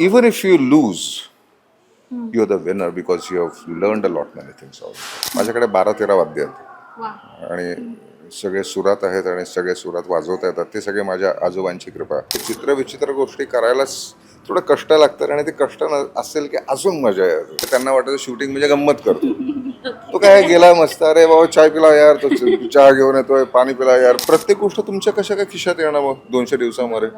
even if you lose, you're the winner because you have learned a lot many things. Also. माझ्याकडे बारा तेरा वाद्य आहेत. आणि सगळे सुरात आहेत आणि सगळे सुरात वाजवता येतात. ते सगळे माझ्या आजोबांची कृपा आहे. चित्र विचित्र गोष्टी करायलाच थोडं कष्ट लागतात आणि ते कष्ट न- असेल की अजून मजा येते. त्यांना वाटतं शूटिंग म्हणजे गंमत करतो. तो काय गेला मस्त अरे बाबा चाय पिला यार तो चहा घेऊन येतोय पाणी पिला यार. प्रत्येक गोष्ट तुमच्या कशा काय खिशात येणार मग? दोनशे दिवसामध्ये.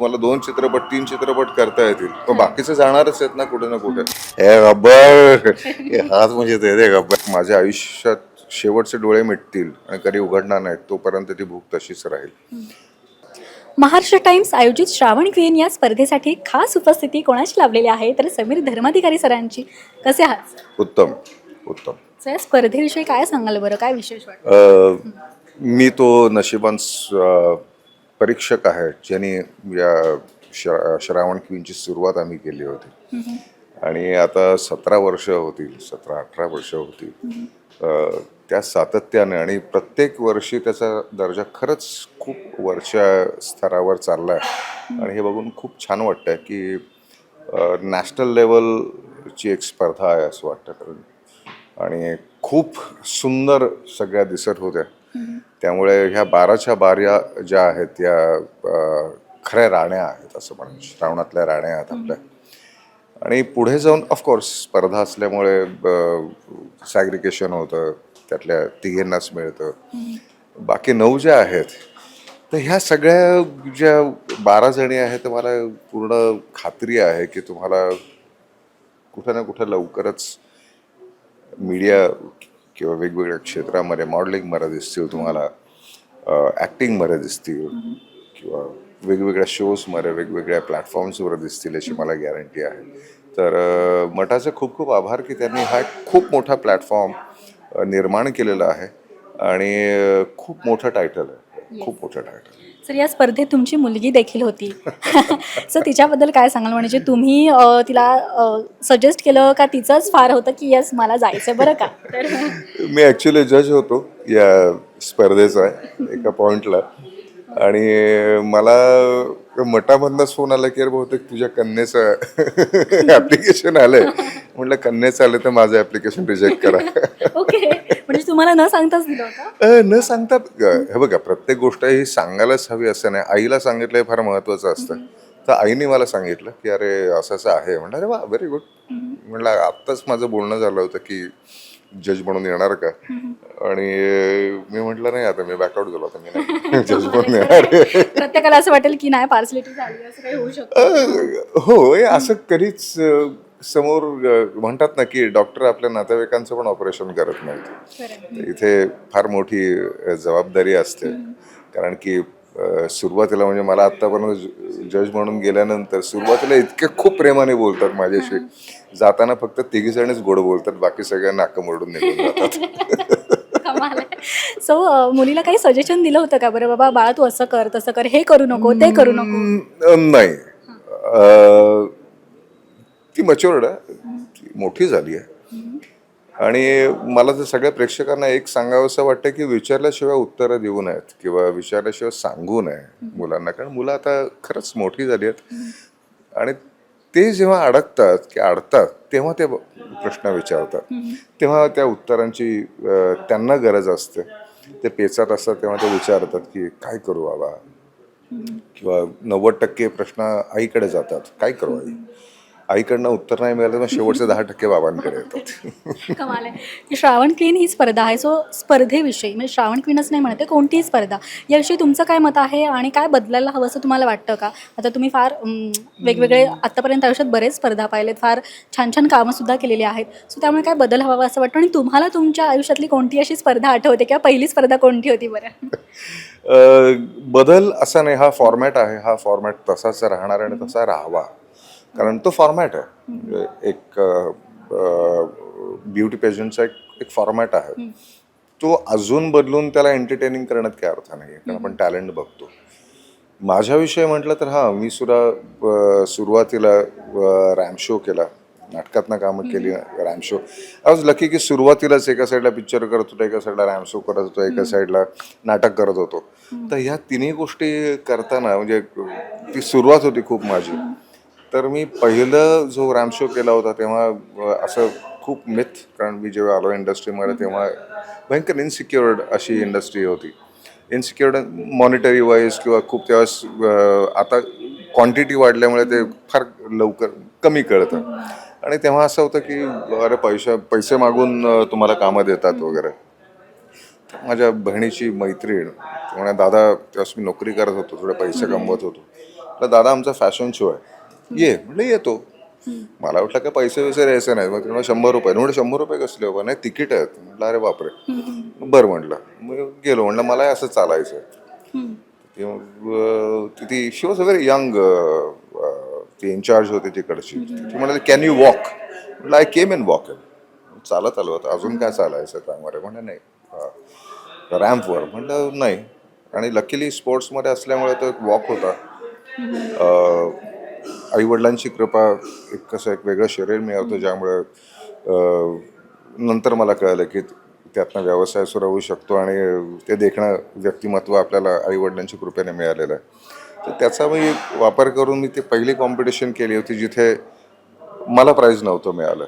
तुम्हाला दोन चित्रपट तीन चित्रपट करता येतील. पण बाकीचे जाणारच आहेत ना कुठे ना कुठे. हे गब्बर हे हात म्हणजे ते रे गब्बर. माझ्या आयुष्यात शेवटचे डोळे मिटतील आणि कधी उघडणार नाहीत तोपर्यंत ती भूक तशीच राहील. महाराष्ट्र टाइम्स आयोजित श्रावण क्वीन या स्पर्धेसाठी खास उपस्थिती कोणाची लाभलेली आहे? तर समीर धर्माधिकारी सरांची. कसे आहात? उत्तम उत्तम. सर या स्पर्धेविषयी काय सांगाल बरं? काय विशेष वाटतं? अ, मी तो नशिबान स- परीक्षक आहे ज्यांनी या श्रा श्रावण क्वीनची सुरुवात आम्ही केली होती. आणि आता सतरा वर्ष होतील सतरा अठरा वर्ष होतील. त्या सातत्याने आणि प्रत्येक वर्षी त्याचा दर्जा खरंच खूप वरच्या स्तरावर चालला आहे आणि हे बघून खूप छान वाटतंय की नॅशनल लेवलची एक स्पर्धा आहे असं वाटतं. कारण आणि खूप सुंदर सगळ्या दिसत होत्या. त्यामुळे ह्या बाराच्या बाऱ्या ज्या आहेत त्या खऱ्या राण्या आहेत असं म्हणून श्रावणातल्या राण्या आहेत आपल्या. आणि पुढे जाऊन ऑफकोर्स स्पर्धा असल्यामुळे सॅग्रिकेशन होतं त्यातल्या तिघींनाच मिळतं. बाकी नऊ ज्या आहेत तर ह्या सगळ्या ज्या बारा जणी आहेत मला पूर्ण खात्री आहे की तुम्हाला कुठं ना कुठं लवकरच मीडिया किंवा वेगवेगळ्या क्षेत्रामध्ये मॉडेलिंगमध्ये दिसतील तुम्हाला ॲक्टिंगमध्ये दिसतील किंवा वेगवेगळ्या शोजमध्ये वेगवेगळ्या प्लॅटफॉर्म्सवर दिसतील याची मला गॅरंटी आहे. तर मठाचे खूप खूप आभार की त्यांनी हा एक खूप मोठा प्लॅटफॉर्म निर्माण केलेला आहे आणि खूप मोठं टायटल आहे. खूप मोठं टायटल सर या स्पर्धेत तुमची मुलगी देखील होती. सर तिच्याबद्दल काय सांगाल? म्हणजे तुम्ही अ, तिला सजेस्ट केलं का? तिचंच फार होतं की यस मला जायचं बरं का? तर मी ॲक्च्युली जज होतो या स्पर्धेचा एका पॉइंटला आणि मला मठामधनंच फोन आला की अरे बहुतेक तुझ्या कन्येचं ॲप्लिकेशन आलंय. म्हटलं कन्येचं आलं तर माझं ॲप्लिकेशन रिजेक्ट करा. तुम्हाला न सांगताच दिलं होतं? अ, न सांगतात ग- हे बघा प्रत्येक गोष्ट ही सांगायलाच हवी असं नाही. आईला सांगितलं हे फार महत्वाचं असतं. तर आईने मला सांगितलं की अरे असं असं आहे. म्हणलं अरे वा व्हेरी गुड म्हणलं आत्ताच माझं बोलणं झालं होतं की जज म्हणून येणार का? आणि मी म्हटलं नाही आता मी बॅकआउट झालो आता मी जज म्हणून येणार. प्रत्येकाला असं वाटेल की नाही पार्सलिटी झाली असं काही होऊ शकतं. अ, हो हे असं कधीच अ, समोर म्हणतात ना की डॉक्टर आपल्या नातेवाईकांचं पण ऑपरेशन करत नाहीत. इथे फार मोठी जबाबदारी असते. कारण की सुरुवातीला म्हणजे मला आत्तापर्यंत जज म्हणून गेल्यानंतर सुरुवातीला इतके खूप प्रेमाने बोलतात माझ्याशी. जाताना फक्त तिघी जणच गोड बोलतात बाकी सगळ्या नाकं मोडून निघून जातात. कमाल आहे. सो मुलीला काही सजेशन दिलं होतं का? बरं बाबा बाळा तू असं कर तसं कर हे करू नको ते करू नको. नाही. ती मच्युअर्ड आहे. ती मोठी झाली आहे. आणि मला तर सगळ्या प्रेक्षकांना एक सांगावंसं वाटतं की विचारल्याशिवाय उत्तरं देऊ नयेत किंवा विचारल्याशिवाय सांगू नये मुलांना. कारण मुलं आता खरंच मोठी झाली आहेत. आणि ते जेव्हा अडकतात की अडतात तेव्हा ते प्रश्न विचारतात. तेव्हा त्या उत्तरांची त्यांना गरज असते. ते पेचात असतात तेव्हा ते विचारतात की काय करू बाबा? किंवा नव्वद टक्के प्रश्न आईकडे जातात. काय करू आई? आईकडनं उत्तर नाही मिळालं तर शेवटचे दहा टक्के बाबांकडे येतात. कमाल आहे. की श्रावण क्वीन ही स्पर्धा आहे सो स्पर्धेविषयी म्हणजे श्रावण क्वीनच नाही म्हणते कोणतीही स्पर्धा. याविषयी तुमचं काय मत आहे आणि काय बदलायला हवं असं तुम्हाला वाटतं का? आता तुम्ही फार वेगवेगळे आत्तापर्यंत आयुष्यात बरेच स्पर्धा पाहिलेत फार छान छान कामंसुद्धा केलेली आहेत. सो त्यामुळे काय बदल हवा असं वाटतं? आणि तुम्हाला तुमच्या आयुष्यातली कोणती अशी स्पर्धा आठवते किंवा पहिली स्पर्धा कोणती होती बरं? बदल असा नाही हा फॉर्मॅट आहे हा फॉर्मॅट तसाच राहणार आणि तसा राहावा. कारण तो फॉर्मॅट आहे. म्हणजे एक ब्युटी पेजंटचा एक एक फॉर्मॅट आहे. तो अजून बदलून त्याला एंटरटेनिंग करण्यात काय अर्थ नाही कारण आपण टॅलेंट बघतो. माझ्याविषयी म्हटलं तर हां मी सुद्धा सुरुवातीला रॅम शो केला. नाटकातनं कामं केली ramp show I was lucky की सुरुवातीलाच एका साईडला पिक्चर करत होतो एका साईडला रॅम शो करत होतो एका साईडला नाटक करत होतो. तर ह्या तिन्ही गोष्टी करताना म्हणजे ती सुरुवात होती खूप माझी. तर मी पहिलं जो रॅम्प शो केला होता तेव्हा असं खूप मिथ कारण मी जेव्हा आलो इंडस्ट्रीमध्ये तेव्हा भयंकर इनसिक्युअर्ड अशी इंडस्ट्री होती. इनसिक्युअर्ड मॉनिटरी वाईज किंवा खूप तेव्हा आता क्वांटिटी वाढल्यामुळे ते फार लवकर कमी कळतं. आणि तेव्हा असं होतं की अरे पैसे पैसे मागून तुम्हाला कामं देतात वगैरे. माझ्या बहिणीची मैत्रीण म्हणा दादा तेव्हा मी नोकरी करत होतो थोडे पैसे कमवत होतो. तर दादा आमचा फॅशन शो आहे. ये म्हटलं येतो. मला वाटलं काय पैसे वैसे द्यायचे नाही मग तिला शंभर रुपये. म्हणजे शंभर रुपये कसले बाबा नाही तिकीट आहेत. म्हटलं अरे बापरे. बरं म्हटलं. मग गेलो. म्हटलं मला असं चालायचं ते ती मग, ती- she was a very young ती इन्चार्ज होती तिकडची. ती म्हणाली कॅन यू वॉक म्हटलं आय केम इन वॉक चालत आलो होतं. अजून काय चालायचं त्यामध्ये म्हणलं नाही. रॅम्पवर. म्हटलं नाही. आणि लकीली स्पोर्ट्समध्ये असल्यामुळे तो एक वॉक होता आई वडिलांची कृपा एक कसं एक वेगळं शरीर मिळवतं ज्यामुळे नंतर मला कळलं की त्यातनं व्यवसाय सुरू होऊ शकतो आणि ते देखणं व्यक्तिमत्व आपल्याला आई वडिलांच्या कृपेने मिळालेलं आहे. तर त्याचा मी वापर करून मी ती पहिली कॉम्पिटिशन केली होती जिथे मला प्राईज नव्हतं मिळालं.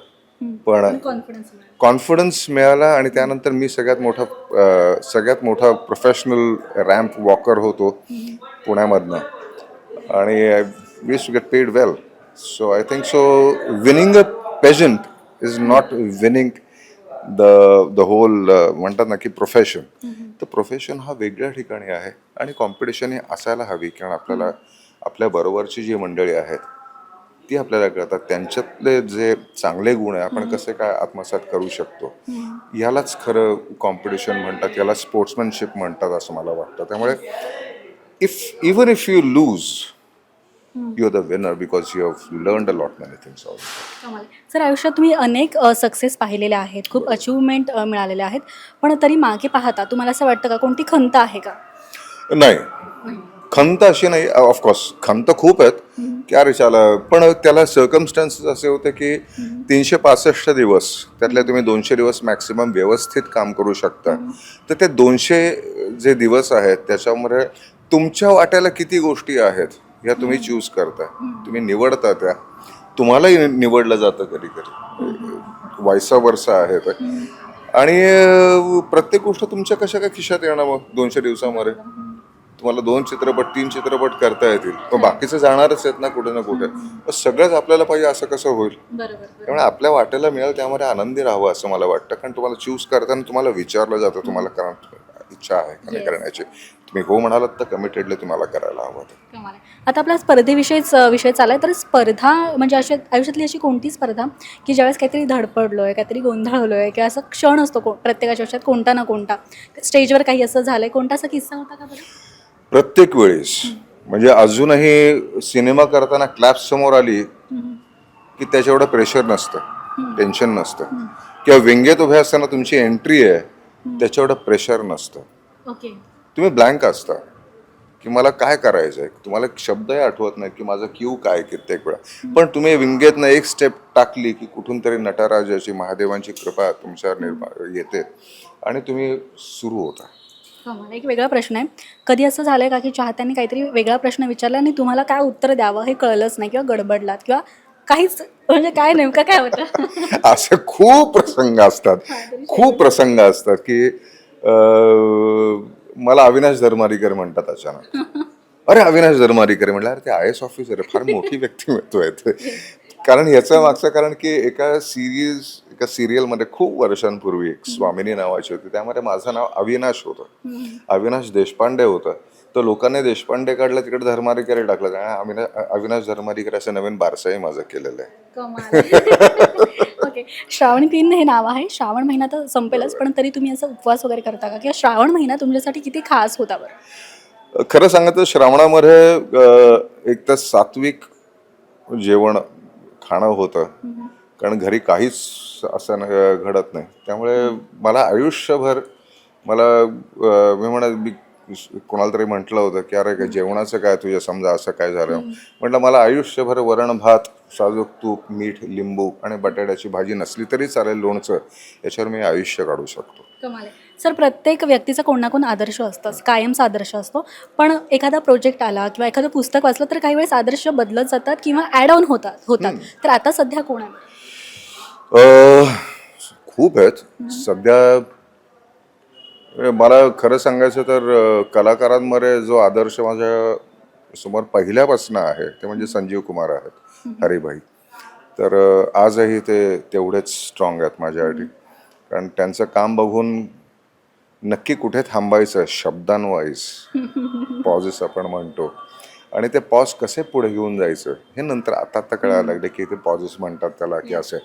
पण कॉन्फिडन्स मिळाला. आणि त्यानंतर मी सगळ्यात मोठा सगळ्यात मोठा प्रोफेशनल रॅम्प वॉकर होतो पुण्यामधनं. आणि I wish to get paid well so I think so winning a pageant is not winning the the whole म्हणतात ना की प्रोफेशन तर प्रोफेशन हा वेगळ्या ठिकाणी आहे आणि कॉम्पिटिशन ही असायला हवी कारण आपल्याला आपल्या बरोबरची जी मंडळी आहेत ती आपल्याला कळतात. त्यांच्यातले जे चांगले गुण आहे आपण कसे काय आत्मसात करू शकतो? यालाच खरं कॉम्पिटिशन म्हणतात याला स्पोर्ट्समॅनशिप म्हणतात असं मला वाटतं. त्यामुळे if even if you lose you are the winner because you have learn a lot many things also sir आयुष्यात तुम्ही अनेक सक्सेस पाहिलेले आहेत. खूप अचिव्हमेंट मिळालेले आहेत. पण तरी मागे पाहता तुम्हाला असं वाटतं का? कोणती खंत आहे का? नाही. खंत अशी नाही. ऑफकोर्स खंत खूप आहेत. की अरे चाला पण त्याला सर्कमस्टन्सेस असे होते की तीनशे पासष्ट दिवस त्यातले तुम्ही दोनशे दिवस मॅक्सिमम व्यवस्थित काम करू शकता. तर ते दोनशे जे दिवस आहेत त्याच्यामध्ये तुमच्या वाट्याला किती गोष्टी आहेत? या तुम्ही चूज करता. तुम्ही निवडता त्या. तुम्हालाही निवडलं जातं कधी कधी वायसा वर्षा आहे ते. आणि प्रत्येक गोष्ट तुमच्या कशा काय खिशात येणार मग? दोनशे दिवसामध्ये? तुम्हाला दोन चित्रपट तीन चित्रपट करता येतील. पण बाकीचं जाणारच आहेत ना कुठे ना कुठे. पण सगळंच आपल्याला पाहिजे असं कसं होईल? त्यामुळे आपल्या वाटेला मिळेल त्यामध्ये आनंदी राहावं असं मला वाटतं. कारण तुम्हाला चूज करताना तुम्हाला विचारलं जातं तुम्हाला करा इच्छा आहे करण्याची. तुम्ही हो म्हणालात तर कमिटेडली तुम्हाला करायला हवं ते. कमाल आहे. आता आपला स्पर्धेविषयीच विषय चालला आहे तर स्पर्धा म्हणजे अशा आयुष्यातली अशी कोणती स्पर्धा? की ज्यावेळेस काहीतरी धडपडलो आहे काहीतरी गोंधळलो आहे किंवा असा क्षण असतो को प्रत्येकाच्या आयुष्यात कोणता ना कोणता. स्टेजवर काही असं झालं आहे कोणता असा किस्सा होता का बरं? प्रत्येक वेळेस. म्हणजे अजूनही सिनेमा करताना क्लॅप्स समोर आली की त्याच्या एवढं प्रेशर नसतं. टेन्शन नसतं. किंवा व्यंगेत उभे असताना तुमची एंट्री आहे त्याच्या एवढं प्रेशर नसतं. ओके. तुम्ही ब्लँक असता. की मला काय करायचं आहे तुम्हाला एक शब्दही आठवत नाही की माझं क्यू काय कित्येक वेळा. पण तुम्ही विंगेतनं एक स्टेप टाकली की कुठून तरी नटराजाची महादेवांची कृपा तुमच्यावर निर्माण येते. आणि तुम्ही सुरू होता. मला एक वेगळा प्रश्न आहे. कधी असं झालंय का की चाहत्यांनी काहीतरी वेगळा प्रश्न विचारला आणि तुम्हाला काय उत्तर द्यावं हे कळलंच नाही किंवा गडबडलात किंवा काहीच म्हणजे काय नेमकं काय होतं? असे खूप प्रसंग असतात. खूप प्रसंग असतात की मला अविनाश धर्मारीकर म्हणतात अचानक. अरे अविनाश धर्मारीकर म्हटलं अरे ते आय एस ऑफिसर फार मोठी व्यक्तिमत्व आहे ते. कारण याचं मागचं कारण की एका सिरीज एका सिरियलमध्ये खूप वर्षांपूर्वी एक स्वामिनी नावाची होती. त्यामध्ये माझं नाव अविनाश होतं. अविनाश देशपांडे होतं. तर लोकांनी देशपांडे काढलं तिकडे धर्मारीकर टाकलं. अविनाश धर्मारीकर असं नवीन बारसाही माझं केलेलं आहे. ओके श्रावण क्वीन हे नाव आहे. श्रावण महिना तर संपेलच पण तरी तुम्ही असं उपवास वगैरे करता का? किंवा श्रावण महिना तुमच्यासाठी किती खास होता बरं? खरं सांगायचं श्रावणामध्ये एक तर सात्विक जेवण खाणं होतं. कारण घरी काहीच असं घडत नाही. त्यामुळे मला आयुष्यभर मला मी म्हणा कोणाला तरी म्हटलं होतं की अरे काय जेवणाचं काय? तुझ्या समजा असं काय झालं? म्हटलं मला आयुष्यभर वरण भात साजूक तूप मीठ लिंबू आणि बटाट्याची भाजी नसली तरी चालेल लोणचं. याच्यावर मी आयुष्य काढू शकतो. कमाल आहे. सर प्रत्येक व्यक्तीचा कोण ना कोण आदर्श असतंच कायमचा आदर्श असतो. पण एखादा प्रोजेक्ट आला किंवा एखादं पुस्तक वाचलं तर काही वेळेस आदर्श बदलत जातात किंवा ॲड ऑन होतात होतात. तर आता सध्या कोण आहे? अ, खूप आहेत. सध्या मला खरं सांगायचं तर कलाकारांमध्ये जो आदर्श माझ्यासमोर पहिल्यापासून आहे ते म्हणजे संजीव कुमार आहेत हरिभाई. तर आजही ते तेवढेच स्ट्रॉंग आहेत माझ्यासाठी. कारण त्यांचं काम बघून नक्की कुठे थांबायचं शब्दांवाईज. पॉजेस आपण म्हणतो. आणि ते पॉज कसे पुढे घेऊन जायचं हे नंतर आता आता कळायला लागले की ते पॉजेस म्हणतात त्याला की असे.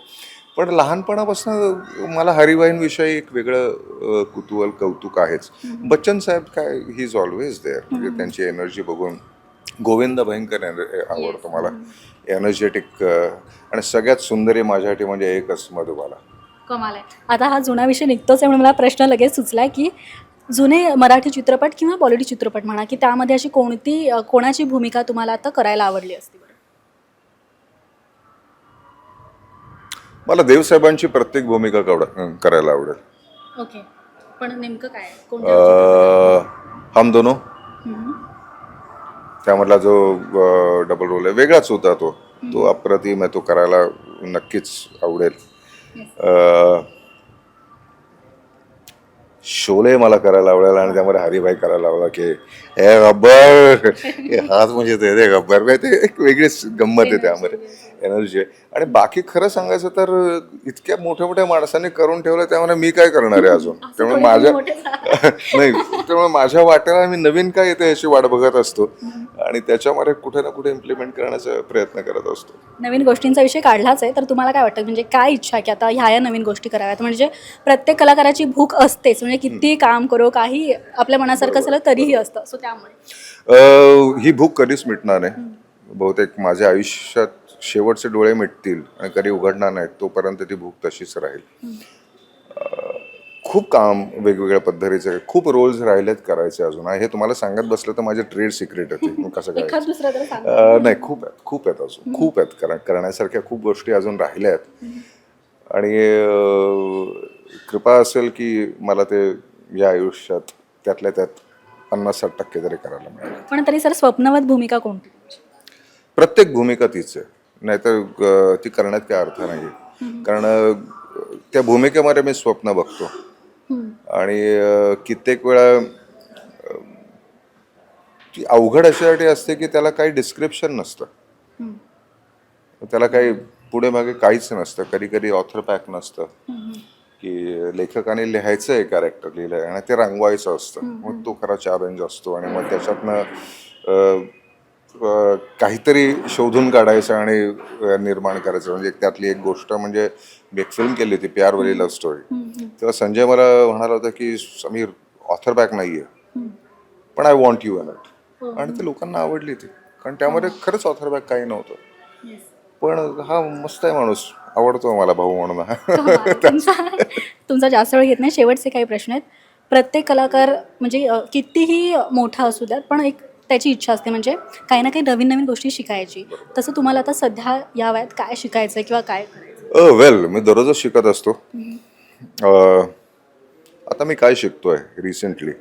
पण लहानपणापासून मला हरिभाईंविषयी एक वेगळं कुतूहल कौतुक आहेच. बच्चन साहेब काय ही इज ऑलवेज देअर म्हणजे त्यांची एनर्जी बघून गोविंद भयंकर आवडतो मला. एनर्जेटिक आणि सगळ्यात सुंदरी माझ्यासाठी म्हणजे एकच मधुबाला. कमाल आहे. आता हा जुना विषय निघतोच आहे म्हणून मला प्रश्न लगेच सुचला की जुने मराठी चित्रपट किंवा बॉलिवूड चित्रपट म्हणा की त्यामध्ये अशी कोणती कोणाची भूमिका तुम्हाला आता करायला आवडली असती? मला देवसाहेबांची प्रत्येक भूमिका कवड- करायला आवडेल. ओके. पण नेमकं काय? हम दोनो. त्यामधला जो डबल रोल आहे वेगळाच होता तो. तो अप्रतिम आहे तो करायला नक्कीच आवडेल. शोले मला करायला आवडेल आणि त्यामध्ये हरिभाई करायला आवडला की हे गब्बर. हात म्हणजे ते रे गब्बर म्हणजे ते एक वेगळीच गंमत आहे त्यामध्ये. एनर्जी आहे. आणि बाकी खरं सांगायचं तर इतक्या मोठ्या मोठ्या माणसांनी करून ठेवलं त्यामुळे मी काय करणार आहे अजून? त्यामुळे माझ्या नाही त्यामुळे माझ्या वाट्याला मी नवीन काय येते याची वाट बघत असतो. आणि त्याच्यामध्ये कुठे ना कुठे इम्प्लिमेंट करण्याचा प्रयत्न करत असतो. नवीन गोष्टींचा विषय काढलाच आहे तर तुम्हाला काय वाटतं? म्हणजे काय इच्छा की आता ह्या या नवीन गोष्टी कराव्यात? म्हणजे प्रत्येक कलाकाराची भूक असतेच. म्हणजे किती काम करो काही आपल्या मनासारखं झालं तरीही असतं. सो त्यामुळे. ही भूक कधीच मिटणार नाही. बहुतेक माझ्या आयुष्यात शेवटचे डोळे मिटतील आणि कधी उघडणार नाहीत तोपर्यंत ती भूक तशीच राहील. खूप काम वेगवेगळ्या पद्धतीचे आहे. खूप रोल्स राहिलेत करायचे अजून. हे तुम्हाला सांगत बसलं तर माझे ट्रेड सिक्रेट आहे ते. मग कसं काय नाही खूप आहेत खूप आहेत अजून. खूप आहेत. कारण करण्यासारख्या खूप गोष्टी अजून राहिल्या आहेत आणि कृपा असेल की मला ते या आयुष्यात त्यातल्या त्यात पन्नास साठ टक्के तरी करायला मिळालं. पण तरी सर स्वप्नवत भूमिका कोणती? प्रत्येक भूमिका तीच आहे. नाहीतर ती करण्यात काय अर्थ नाही कारण त्या भूमिकेमध्ये मी स्वप्न बघतो. आणि कित्येक वेळा ती अवघड अशासाठी असते की त्याला काही डिस्क्रिप्शन नसतं. त्याला काही पुढे मागे काहीच नसतं. कधी कधी ऑथर पॅक नसतं की लेखकाने लिहायचं आहे कॅरेक्टर लिहिलंय आणि ते रंगवायचं असतं. मग तो खरा चॅलेंज असतो आणि मग त्याच्यातनं काहीतरी शोधून काढायचं आणि निर्माण करायचं. म्हणजे त्यातली एक गोष्ट म्हणजे मी एक फिल्म केली होती प्यारवरी लव्ह स्टोरी तेव्हा संजय मला म्हणाला होता की समीर ऑथर बॅक नाही आहे पण I want you earn it आणि ते लोकांना आवडली ती. कारण त्यामध्ये खरंच ऑथर बॅक काही नव्हतं. पण हा मस्त आहे माणूस. आवडतो मला भाऊ म्हणून. तुमचा तुमचा जास्त वेळ घेत नाही. शेवटचे काही प्रश्न आहेत. प्रत्येक कलाकार म्हणजे कितीही मोठा असू द्यात पण एक त्याची इच्छा असते म्हणजे काही ना काही नवीन नवीन गोष्टी शिकायची. तसं तुम्हाला आता सध्या या वयात काय शिकायचं किंवा काय? वेल मी दररोजच शिकत असतो. आता मी काय शिकतोय रिसेंटली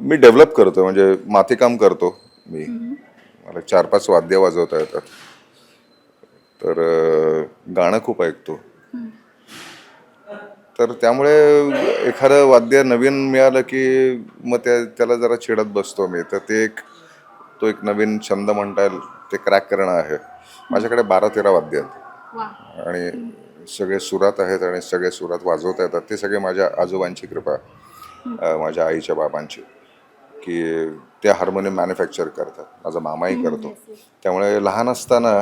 मी डेव्हलप करतो म्हणजे मातीकाम करतो मी. मला चार पाच वाद्य वाजवता येतात. तर गाणं खूप ऐकतो. तर त्यामुळे एखादं वाद्य नवीन मिळालं की मग त्या त्याला जरा छेडत बसतो मी तर ते एक तो एक नवीन छंद म्हणता येईल ते क्रॅक करणं आहे. माझ्याकडे बारा तेरा वाद्य आहेत. आणि सगळे सुरात आहेत आणि सगळे सुरात वाजवता येतात. ते सगळे माझ्या आजोबांची कृपा माझ्या आईच्या बाबांची. की ते हार्मोनियम मॅन्युफॅक्चर करतात. माझा मामाही करतो. त्यामुळे लहान असताना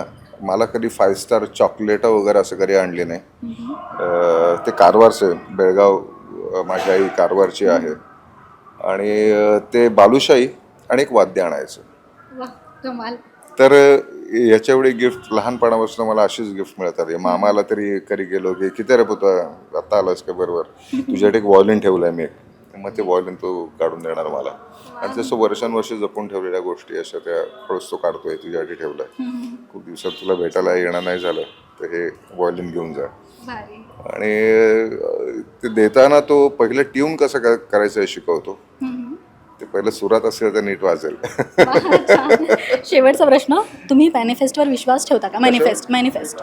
मला कधी फाईव्ह स्टार चॉकलेटं वगैरे असं कधी आणली नाही. ते कारवारचे बेळगाव माझी आई कारवारची आहे. आणि ते बालुशाही आणि एक वाद्य आणायचं. तर याच्या एवढी गिफ्ट लहानपणापासून मला अशीच गिफ्ट मिळतात. मामाला तरी कधी गेलो की किती रे पुता आता आलास का? बरोबर. तुझ्यासाठी एक वॉलिन ठेवलंय मी एक. मग ते वॉलिन तो काढून देणार मला. आणि तसं वर्षानुवर्ष जपून ठेवलेल्या गोष्टी अशा त्या हळूच तो काढतोय तुझ्यासाठी ठेवलाय. खूप दिवसात तुला भेटायला येणं नाही झालं तर हे व्हायोलिन घेऊन जा. आणि ते देताना तो पहिलं ट्यून कसं करायचं हे शिकवतो. ते पहिलं सुरात असेल तर नीट वाजेल. शेवटचा प्रश्न तुम्ही मॅनिफेस्टवर विश्वास ठेवता का? मॅनिफेस्ट मॅनिफेस्ट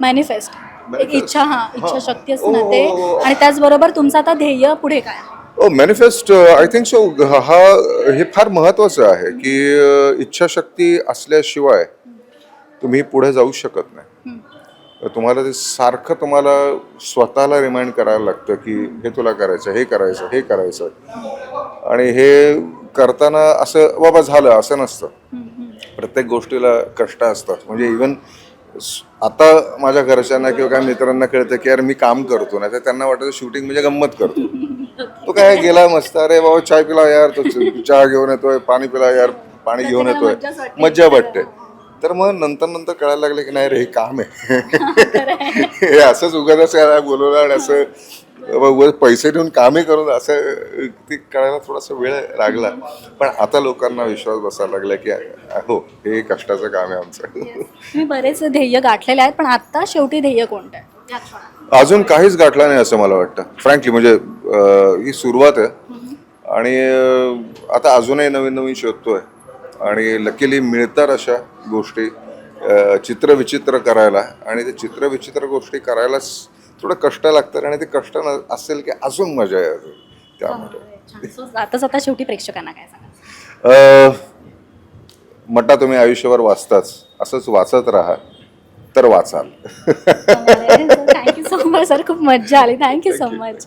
मॅनिफेस्ट एक इच्छा हा इच्छा शक्ती असते ना ते. आणि त्याचबरोबर तुमचं आता ध्येय पुढे काय? मॅनिफेस्ट आय थिंक सो हा हे फार महत्वाचं आहे की अ, इच्छाशक्ती असल्याशिवाय तुम्ही पुढे जाऊ शकत नाही. तुम्हाला ते सारखं तुम्हाला स्वतःला रिमाइंड करायला लागतं की हे तुला करायचं हे करायचं हे करायचं. आणि हे करताना असं बाबा झालं असं नसतं. प्रत्येक गोष्टीला कष्ट असतात. म्हणजे इवन आता माझ्या घरच्यांना किंवा काही मित्रांना कळतं की यार मी काम करतो ना तर त्यांना वाटतं शूटिंग म्हणजे गंमत करतो. तो काय गेला मस्त? अरे बाबा चाय पिला यार तो चहा घेऊन येतोय पाणी पिला यार पाणी घेऊन येतोय. मज्जा वाटते. तर मग नंतर नंतर कळायला लागलं की नाही रे हे काम आहे. हे असंच उगाच बोलवलं आणि असं पैसे देऊन कामे करून असं ते कळायला थोडासा वेळ लागला. पण आता लोकांना विश्वास बसायला लागला की हो हे कष्टाचं काम आहे आमचं. तुम्ही बरेच ध्येय गाठलेले आहेत पण आता शेवटी ध्येय कोणतं? आहे. अजून काहीच गाठलं नाही असं मला वाटतं. फ्रँकली म्हणजे ही सुरुवात आहे. आणि आता अजूनही नवीन नवीन शोधतोय. आणि लकीली मिळतात अशा गोष्टी चित्रविचित्र करायला. आणि ते चित्रविचित्र गोष्टी करायलाच थोडं कष्ट लागतात आणि ते कष्ट असेल की अजून मजा येते त्यामध्ये. छान. So, जाता जाता शेवटी प्रेक्षकांना काय सांगा अं, मटा तुम्ही आयुष्यभर वाचताच. असंच वाचत राहा तर वाचाल. थँक्यू सो मच सर खूप मज्जा आली. Thank you so much